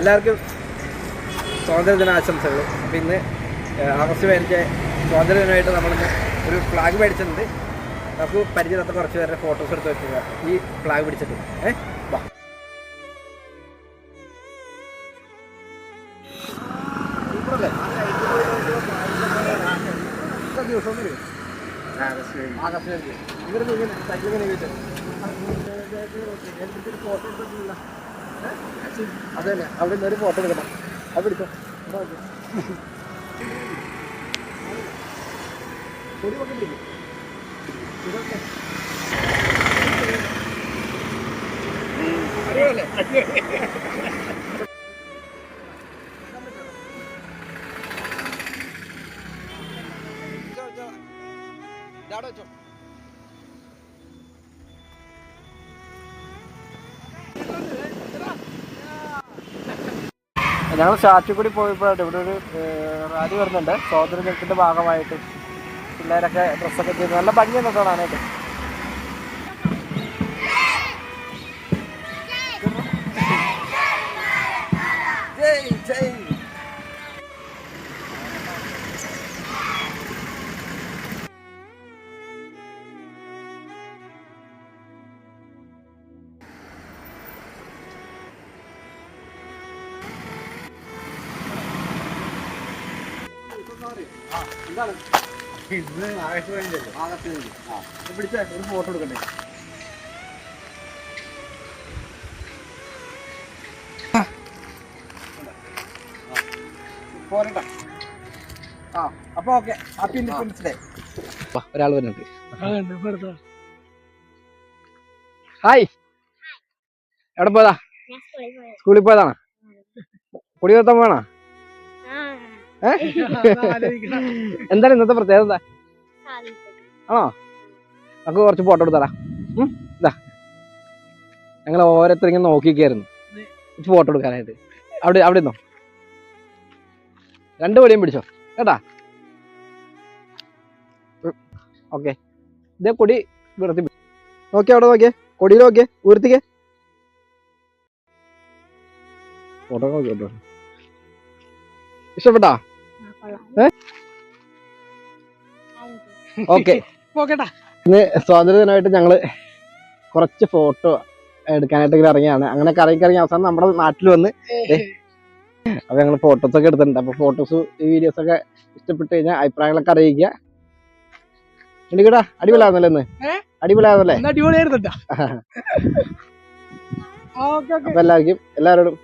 എല്ലാവർക്കും സ്വാതന്ത്ര്യദിനാശംസകൾ. അപ്പം ഇന്ന് ആഗസ്റ്റ് പതിനഞ്ച് സ്വാതന്ത്ര്യദിനമായിട്ട് നമ്മളിന്ന് ഒരു ഫ്ലാഗ് മേടിച്ചിട്ടുണ്ട്. നമുക്ക് പരിചയത്തെ കുറച്ച് പേരുടെ ഫോട്ടോസ് എടുത്ത് വെക്കുക. ഈ ഫ്ലാഗ് പിടിച്ചിട്ട്. ഏഹ് വാ. ദിവസം. ഇവരൊന്നും ഇങ്ങനെ സൈക്കിൾ ഫോട്ടോ എടുത്തിട്ടില്ല അതെ തന്നെ അവിടെ നിന്ന് ഒരു ഫോട്ടോ എടുക്കണം. അത് എടുക്കാം ഒരു ഒക്കെ പിടിക്കും. ഇതൊക്കെ. അടിപൊളിയല്ലേ? വെച്ചോ, വെച്ചോ. ഞങ്ങൾ ചാറ്റുകൂടി പോയപ്പോഴാണ് ഇവിടെ ഒരു റാലി വരുന്നുണ്ട്. സ്വാതന്ത്ര്യ ദിനത്തിന്റെ ഭാഗമായിട്ട്. പിള്ളേരൊക്കെ ഡ്രസ്സൊക്കെ ചെയ്ത് നല്ല ഭംഗിയുണ്ട് കാണാനായിട്ട്. എന്താണ്? ഇന്ന് ആകാശ പതിനഞ്ചല്ലേ ആകത്ത് ആ. ഇത് പിടിച്ചേ ഒരു ഫോട്ടോ എടുക്കണ്ടേ? പോരട്ടെ. ആ അപ്പൊ ഓക്കെ. ഹാപ്പി ഇൻഡിപെൻഡൻസ് ഡേ ഒരാൾ വരുന്നുണ്ട്. ഹായ് എവിടെ പോയതാ? സ്കൂളിൽ പോയത്. സ്കൂളിൽ പോയതാണോ? പൊടി നിർത്താൻ പോണോ ആ, എന്താണ് ഇന്നത്തെ പ്രത്യേകത. ആണോ? നമുക്ക് കുറച്ച് ഫോട്ടോ എടുത്തടാ ഇതാ. ഞങ്ങൾ ഓരോരുത്തർ ഇങ്ങനെ നോക്കിക്കായിരുന്നു ഫോട്ടോ എടുക്കാനായിട്ട്. അവിടെ അവിടെ നിന്നോ രണ്ടു പൊടിയും പിടിച്ചോ. കേട്ടാ? ഓക്കെ. ഇതേ കൊടി വിടർത്തി നോക്കിയേ അവിടെ നോക്കിയേ. കൊടിയിൽ നോക്കിയേ. ഉയർത്തിക്കേ. ഫോട്ടോ നോക്കിയോ ഇഷ്ടപ്പെട്ടാ. ഓക്കെ. ഇന്ന് സ്വാതന്ത്ര്യദിനമായിട്ട് ഞങ്ങൾ കുറച്ച് ഫോട്ടോ എടുക്കാനായിട്ട് ഇങ്ങനെ ഇറങ്ങിയാണ് അങ്ങനെ കറങ്ങി കറങ്ങി അവസാനം നമ്മുടെ നാട്ടിൽ വന്ന് അപ്പൊ ഞങ്ങൾ ഫോട്ടോസ് ഒക്കെ എടുത്തിട്ടുണ്ട്. അപ്പൊ ഫോട്ടോസ് ഈ വീഡിയോസ് ഒക്കെ ഇഷ്ടപ്പെട്ട് കഴിഞ്ഞാൽ അഭിപ്രായങ്ങളൊക്കെ അറിയിക്കുക. എനിക്കിടാ അടിപൊളിയായിരുന്നല്ലേ ഇന്ന്? അടിപൊളിയായിരുന്നല്ലേ. അപ്പൊ എല്ലാവർക്കും എല്ലാവരോടും